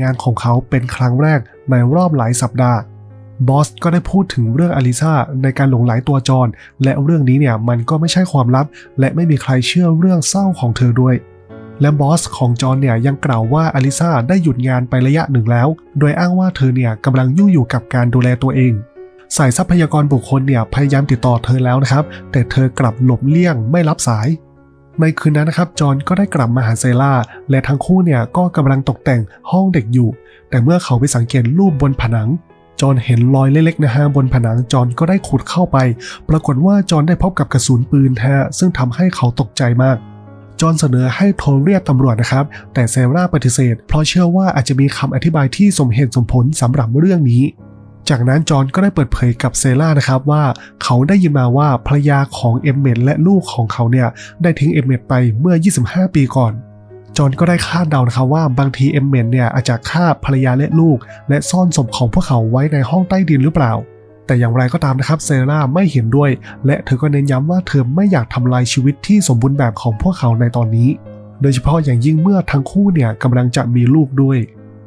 งานของเขาเป็นครั้งแรกในรอบหลายสัปดาห์บอสก็ได้พูดถึงเรื่องอลิซาในการหลงไหลตัวจอนและเรื่องนี้เนี่ยมันก็ไม่ใช่ความลับ และไม่มีใครเชื่อเรื่องเศร้าของเธอด้วย และบอสของจอนเนี่ยยังกล่าวว่าอลิซาได้หยุดงานไประยะหนึ่งแล้ว โดยอ้างว่าเธอเนี่ยกำลังยุ่งอยู่กับการดูแลตัวเองสายทรัพยากรบุคคลเนี่ยพยายามติดต่อเธอแล้วนะครับ แต่เธอกลับหลบเลี่ยงไม่รับสาย ในคืนนั้นนะครับจอห์นก็ได้กลับมาหาเซล่าและทั้งคู่เนี่ยก็กำลังตกแต่งห้องเด็กอยู่ แต่เมื่อเขาไปสังเกตรูปบนผนังจอห์นเห็นรอยเล็กๆนะฮะบนผนังจอห์นก็ได้ขุดเข้าไป ปรากฏว่าจอห์นได้พบกับกระสุนปืนแท้ซึ่งทำให้เขาตกใจมากจอห์นเสนอให้โทรเรียกตำรวจนะครับ แต่เซราปฏิเสธ เพราะเชื่อว่าอาจจะมีคำอธิบายที่สมเหตุสมผลสำหรับเรื่องนี้ จากนั้นจอห์นก็ได้เปิดเผยกับเซล่านะครับว่าเขาได้ยินมาว่าภรรยาของเอมเมดและลูกของเขาเนี่ยได้ทิ้งเอมเมดไปเมื่อ 25 ปีก่อนจอห์นก็ได้คาดเดานะครับว่าบางทีเอมเมดเนี่ยอาจจะฆ่าภรรยาและลูก และซ่อนศพของพวกเขาไว้ในห้องใต้ดินหรือเปล่า แต่อย่างไรก็ตามนะครับเซราไม่เห็นด้วย และเธอก็เน้นย้ำว่าเธอไม่อยากทำลายชีวิตที่สมบูรณ์แบบของพวกเขาในตอนนี้ โดยเฉพาะอย่างยิ่งเมื่อทั้งคู่เนี่ยกำลังจะมีลูกด้วย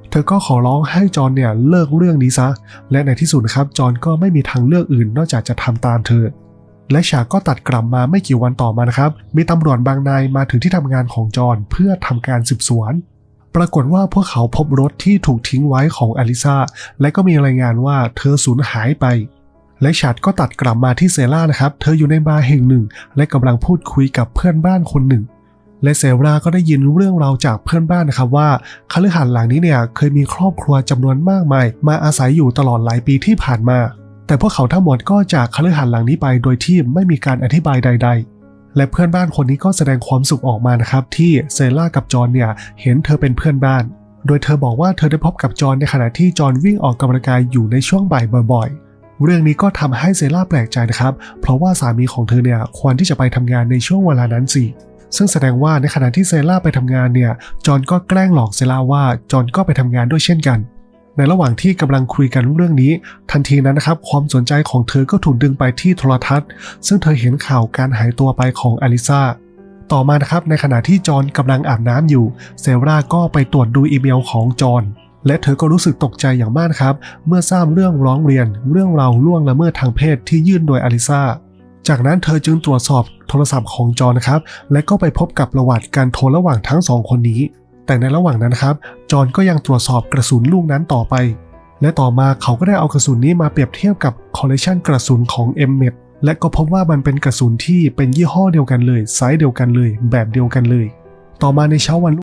เธอก็ขอร้องให้จอนเนี่ยเลิกเรื่องนี้ซะ และในที่สุดนะครับจอนก็ไม่มีทางเลือกอื่นนอกจากจะทำตามเธอ และฉากก็ตัดกลับมาไม่กี่วันต่อมานะครับ มีตำรวจบางนายมาถึงที่ทำงานของจอนเพื่อทำการสืบสวน ปรากฏว่าพวกเขาพบรถที่ถูกทิ้งไว้ของอลิซาและก็มีรายงานว่าเธอสูญหายไปและฉากก็ตัดกลับมาที่เซล่านะครับ เธออยู่ในบาร์แห่งหนึ่ง และกำลังพูดคุยกับเพื่อนบ้านคนหนึ่ง และเซราก็ได้ยินเรื่องราวจากเพื่อนบ้านนะครับว่าคฤหาสน์หลังนี้เนี่ยเคยมีครอบครัวจำนวนมากมาย มาอาศัยอยู่ตลอดหลายปีที่ผ่านมา แต่พวกเขาทั้งหมดก็จากคฤหาสน์หลังนี้ไปโดยที่ไม่มีการอธิบายใด ๆและเพื่อนบ้านคนนี้ก็แสดงความสุขออกมานะครับ ที่เซล่ากับจอนเนี่ยเห็นเธอเป็นเพื่อนบ้าน โดยเธอบอกว่าเธอได้พบกับจอนในขณะที่จอนวิ่งออกกำลังกายอยู่ในช่วงบ่ายบ่อยๆ เรื่องนี้ก็ทำให้เซล่าแปลกใจนะครับ เพราะว่าสามีของเธอเนี่ยควรที่จะไปทำงานในช่วงเวลานั้นสิ ซึ่งแสดงว่าในขณะที่เซล่าไปทำงานเนี่ย จอห์นก็แกล้งหลอกเซล่าว่าจอห์นก็ไปทำงานด้วยเช่นกัน ในระหว่างที่กำลังคุยกันเรื่องนี้ ทันทีนั้นนะครับ ความสนใจของเธอก็ถูกดึงไปที่โทรทัศน์ ซึ่งเธอเห็นข่าวการหายตัวไปของอลิซาต่อมานะครับ ในขณะที่จอห์นกำลังอาบน้ำอยู่ เซราก็ไปตรวจดูอีเมลของจอห์นและเธอก็รู้สึกตกใจอย่างมากครับ เมื่อทราบเรื่องร้องเรียน เรื่องราวล่วงละเมิดทางเพศที่ยื่นโดยอลิซา จากนั้นเธอจึงตรวจสอบโทรศัพท์ของจอนะครับ และก็ไปพบกับประวัติการโทรระหว่างทั้งสองคนนี้ แต่ในระหว่างนั้นครับ จอนก็ยังตรวจสอบกระสุนลูกนั้นต่อไป และต่อมาเขาก็ได้เอากระสุนนี้มาเปรียบเทียบกับคอลเลคชันกระสุนของเอ็มเมดและก็พบว่ามันเป็นกระสุนที่เป็นยี่ห้อเดียวกันเลยไซส์เดียวกันเลย แบบเดียวกันเลย ต่อมาในเช้าวัน